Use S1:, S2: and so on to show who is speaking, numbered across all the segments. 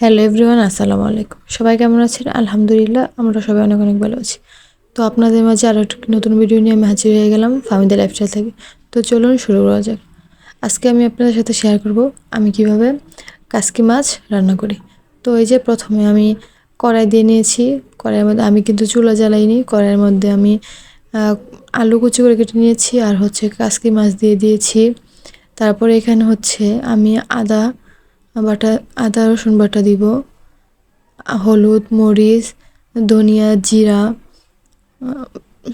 S1: Hello everyone, আসসালামু আলাইকুম। সবাই কেমন আছেন? আলহামদুলিল্লাহ, আমরা সবাই অনেক অনেক ভালো আছি। তো আপনাদের মাঝে আরও একটি নতুন ভিডিও নিয়ে আমি হাজির হয়ে গেলাম ফামিদের লাইফস্টাইল থেকে। তো চলুন শুরু করা যাক। আজকে আমি আপনাদের সাথে শেয়ার করব, আমি কীভাবে কাসকি মাছ রান্না করি। তো এই যে প্রথমে আমি কড়াই দিয়ে নিয়েছি। কড়াইয়ের মধ্যে আমি কিন্তু চুলা জ্বালাইনি। কড়াইয়ের মধ্যে আমি আলু কুচি করে কেটে নিয়েছি, আর হচ্ছে কাসকি মাছ দিয়ে দিয়েছি। তারপরে এখানে হচ্ছে আমি আদা বাটা, আদা, রসুন বাটা দিব, হলুদ, মরিচ, ধনিয়া, জিরা,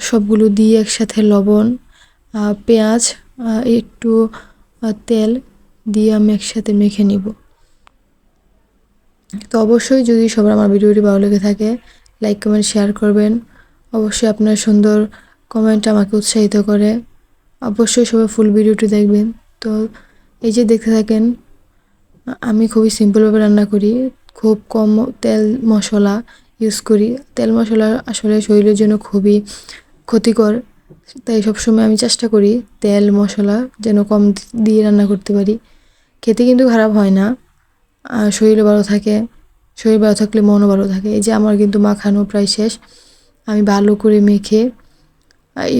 S1: সবগুলো দিয়ে একসাথে লবণ পেঁয়াজ একটু তেল দিয়ে আমি একসাথে মেখে নিব। তো অবশ্যই যদি সবার আমার ভিডিওটি ভালো লেগে থাকে, লাইক, কমেন্ট, শেয়ার করবেন। অবশ্যই আপনার সুন্দর কমেন্ট আমাকে উৎসাহিত করে। অবশ্যই সবাই ফুল ভিডিওটি দেখবেন। তো এই যে দেখতে থাকেন আমি খুবই সিম্পলভাবে রান্না করি। খুব কম তেল মশলা ইউজ করি। তেল মশলা আসলে শরীরের জন্য খুবই ক্ষতিকর। তাই সবসময় আমি চেষ্টা করি তেল মশলা যেন কম দিয়ে রান্না করতে পারি। খেতে কিন্তু খারাপ হয় না। শরীরও ভালো থাকে। শরীর ভালো থাকলে মনও ভালো থাকে। এই যে আমার কিন্তু মাখানো প্রায় শেষ। আমি ভালো করে মেখে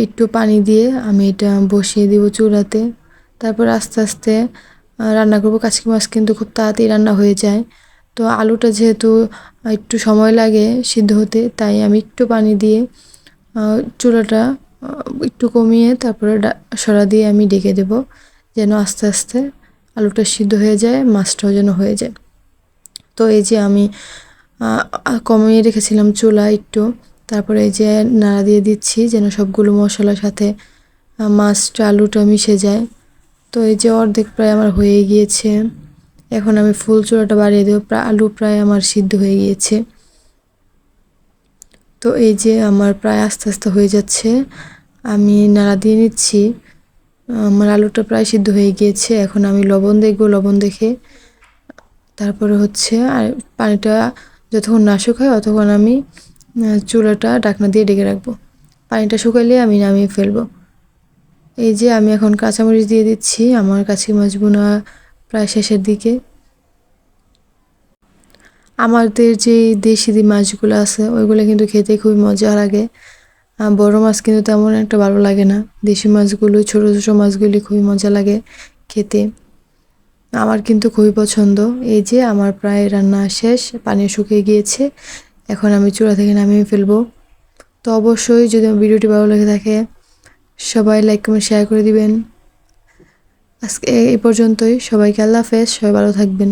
S1: একটু পানি দিয়ে আমি এটা বসিয়ে দিব চুলাতে। তারপর আস্তে আস্তে রান্না করব। কাচকি মাছ কিন্তু খুব তাড়াতাড়ি রান্না হয়ে যায়। তো আলুটা যেহেতু একটু সময় লাগে সিদ্ধ হতে, তাই আমি একটু পানি দিয়ে চুলাটা একটু কমিয়ে তারপরে সরা দিয়ে আমি ডেকে দেব যেন আস্তে আস্তে আলুটা সিদ্ধ হয়ে যায়, মাছটাও যেন হয়ে যায়। তো এই যে আমি কমিয়ে রেখেছিলাম চুলা একটু, তারপরে এই যে নাড়া দিয়ে দিচ্ছি যেন সবগুলো মশলার সাথে মাছটা, আলুটা মিশে যায়। তো এই যে অর্ধেক প্রায় আমার হয়ে গিয়েছে। এখন আমি ফুল চূড়াটা বাড়িয়ে দেবো প্রায় আলু প্রায় আমার সিদ্ধ হয়ে গিয়েছে। তো এই যে আমার প্রায় আস্তে আস্তে হয়ে যাচ্ছে, আমি নাড়া দিয়ে নিচ্ছি। আমার আলুটা প্রায় সিদ্ধ হয়ে গিয়েছে, এখন আমি লবণ দেখব, লবণ দেখে। তারপরে হচ্ছে আর পানিটা যতক্ষণ না শুকায় অতক্ষণ আমি চুলাটা ঢাকনা দিয়ে ডেকে রাখব। পানিটা শুকাইলে আমি নামিয়ে ফেলব। এই যে আমি এখন কাঁচামরিচ দিয়ে দিচ্ছি, আমার কাছে মাছ প্রায় শেষের দিকে। আমাদের যে দেশি মাছগুলো আছে, ওইগুলো কিন্তু খেতে খুবই মজা লাগে। বড় মাছ কিন্তু তেমন একটা ভালো লাগে না। দেশি মাছগুলো, ছোটো ছোটো মাছগুলি খুবই মজা লাগে খেতে। আমার কিন্তু খুবই পছন্দ। এই যে আমার প্রায় রান্না শেষ, পানি শুকিয়ে গিয়েছে। এখন আমি চূড়া থেকে নামিয়ে ফেলব। তো অবশ্যই যদি আমার ভিডিওটি ভালো লেগে থাকে সবাই লাইক কমেন্ট শেয়ার করে দিবেন। আজকে এই পর্যন্তই। সবাইকে আল্লাহ হাফেজ। সবাই ভালো থাকবেন।